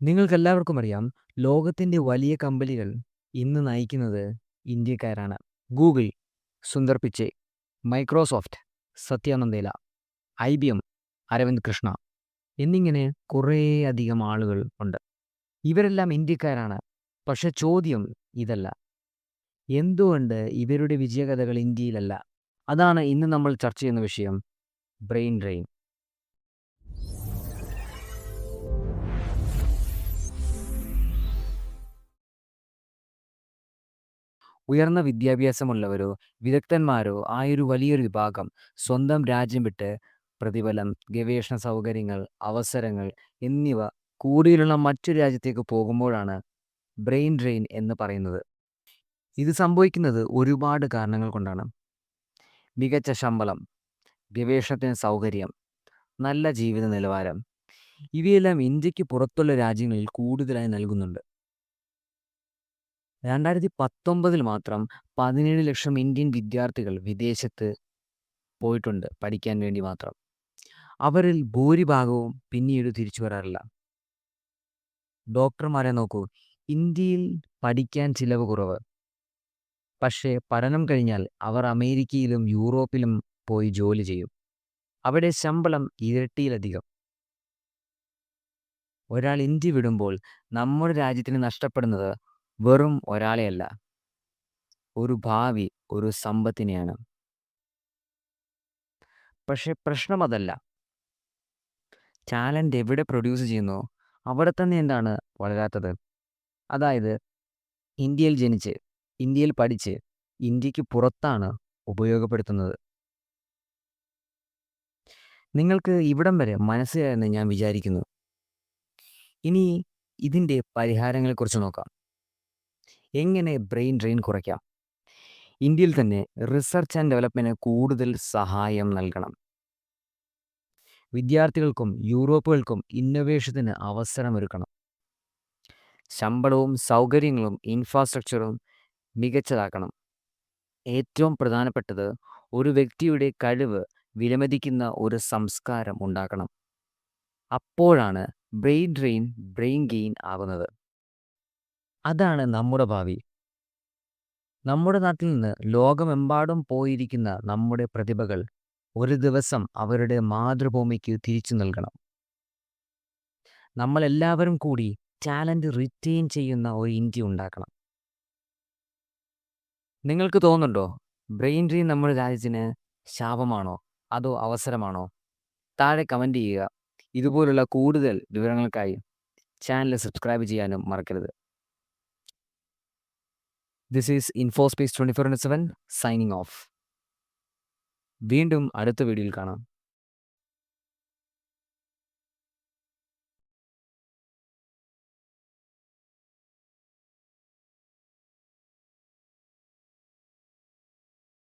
നിങ്ങൾക്കെല്ലാവർക്കും അറിയാം ലോകത്തിന്റെ വലിയ കമ്പനികൾ ഇന്ന് നയിക്കുന്നത് ഇന്ത്യക്കാരാണ്. Google Sundar Pichai Microsoft Satya Nadella I B M Arvind Krishna എന്നിങ്ങനെ കുറേയധികം ആളുകൾ ഉണ്ട്. ഇവരെല്ലാം ഇന്ത്യക്കാരാണ്. പക്ഷെ ചോദ്യം ഇതല്ല. എന്തുകൊണ്ട് ഇവരുടെ വിജയകഥകൾ ഇന്ത്യയിലല്ല? അതാണ് ഇന്ന് നമ്മൾ ചർച്ച ചെയ്യുന്ന വിഷയം. Brain drain. ഉയർന്ന വിദ്യാഭ്യാസമുള്ളവരോ വിദഗ്ധന്മാരോ ആയൊരു വലിയൊരു വിഭാഗം സ്വന്തം രാജ്യം വിട്ട് പ്രതിഫലം ഗവേഷണ സൗകര്യങ്ങൾ അവസരങ്ങൾ എന്നിവ കൂടുതലുള്ള മറ്റു രാജ്യത്തേക്ക് പോകുമ്പോഴാണ് ബ്രെയിൻ ഡ്രെയിൻ എന്ന് പറയുന്നത്. ഇത് സംഭവിക്കുന്നത് ഒരുപാട് കാരണങ്ങൾ കൊണ്ടാണ്. മികച്ച ശമ്പളം ഗവേഷണത്തിന് സൗകര്യം നല്ല ജീവിത നിലവാരം ഇവയെല്ലാം ഇന്ത്യയ്ക്ക് പുറത്തുള്ള രാജ്യങ്ങളിൽ കൂടുതലായി നൽകുന്നുണ്ട്. രണ്ടായിരത്തി പത്തൊമ്പതിൽ മാത്രം പതിനേഴ് ലക്ഷം ഇന്ത്യൻ വിദ്യാർത്ഥികൾ വിദേശത്ത് പോയിട്ടുണ്ട് പഠിക്കാൻ വേണ്ടി മാത്രം. അവരിൽ ഭൂരിഭാഗവും പിന്നീട് തിരിച്ചു വരാറില്ല. ഡോക്ടർമാരെ നോക്കൂ ഇന്ത്യയിൽ പഠിക്കാൻ ചിലവ് കുറവ്. പക്ഷേ പഠനം കഴിഞ്ഞാൽ അവർ അമേരിക്കയിലും യൂറോപ്പിലും പോയി ജോലി ചെയ്യും. അവിടെ ശമ്പളം ഇരട്ടിയിലധികം. ഒരാൾ ഇന്ത്യ വിടുമ്പോൾ നമ്മുടെ രാജ്യത്തിന് നഷ്ടപ്പെടുന്നത് വെറും ഒരാളെയല്ല ഒരു ഭാവി ഒരു സമ്പത്തിനെയാണ്. പക്ഷെ പ്രശ്നം അതല്ല. ടാലന്റ് എവിടെ പ്രൊഡ്യൂസ് ചെയ്യുന്നു അവിടെ തന്നെ എന്താണ് വളരാത്തത് അതായത് ഇന്ത്യയിൽ ജനിച്ച് ഇന്ത്യയിൽ പഠിച്ച് ഇന്ത്യയ്ക്ക് പുറത്താണ് ഉപയോഗപ്പെടുത്തുന്നത്. നിങ്ങൾക്ക് ഇവിടം വരെ മനസ്സിലായെന്ന് ഞാൻ വിചാരിക്കുന്നു. ഇനി ഇതിന്റെ പരിഹാരങ്ങളെക്കുറിച്ച് നോക്കാം. എങ്ങനെ ബ്രെയിൻ ഡ്രെയിൻ കുറയ്ക്കാം? ഇന്ത്യയിൽ തന്നെ റിസർച്ച് ആൻഡ് ഡെവലപ്മെന്റിന് കൂടുതൽ സഹായം നൽകണം. വിദ്യാർത്ഥികൾക്കും യൂറോപ്പുകൾക്കും ഇന്നൊവേഷത്തിന് അവസരമൊരുക്കണം ശമ്പളവും സൗകര്യങ്ങളും ഇൻഫ്രാസ്ട്രക്ചറും മികച്ചതാക്കണം. ഏറ്റവും പ്രധാനപ്പെട്ടത് ഒരു വ്യക്തിയുടെ കഴിവ് വിലമതിക്കുന്ന ഒരു സംസ്കാരം ഉണ്ടാക്കണം. അപ്പോഴാണ് ബ്രെയിൻ ഡ്രെയിൻ ബ്രെയിൻ ഗെയിൻ ആകുന്നത്. അതാണ് നമ്മുടെ ഭാവി. നമ്മുടെ നാട്ടിൽ നിന്ന് ലോകമെമ്പാടും പോയിരിക്കുന്ന നമ്മുടെ പ്രതിഭകൾ ഒരു ദിവസം അവരുടെ മാതൃഭൂമിക്ക് തിരിച്ചു നൽകണം. നമ്മളെല്ലാവരും കൂടി ടാലന്റ് റിറ്റെയിൻ ചെയ്യുന്ന ഒരു ഇന്ത്യ ഉണ്ടാക്കണം. നിങ്ങൾക്ക് തോന്നുന്നുണ്ടോ? ബ്രെയിൻ ഡ്രീം നമ്മുടെ രാജ്യത്തിന് ശാപമാണോ? അതോ അവസരമാണോ? താഴെ കമന്റ് ചെയ്യുക. ഇതുപോലുള്ള കൂടുതൽ വിവരങ്ങൾക്കായി ചാനൽ സബ്സ്ക്രൈബ് ചെയ്യാനും മറക്കരുത്. This is Infospace twenty four into seven signing off വീണ്ടും അടുത്ത വീഡിയോയിൽ കാണാം.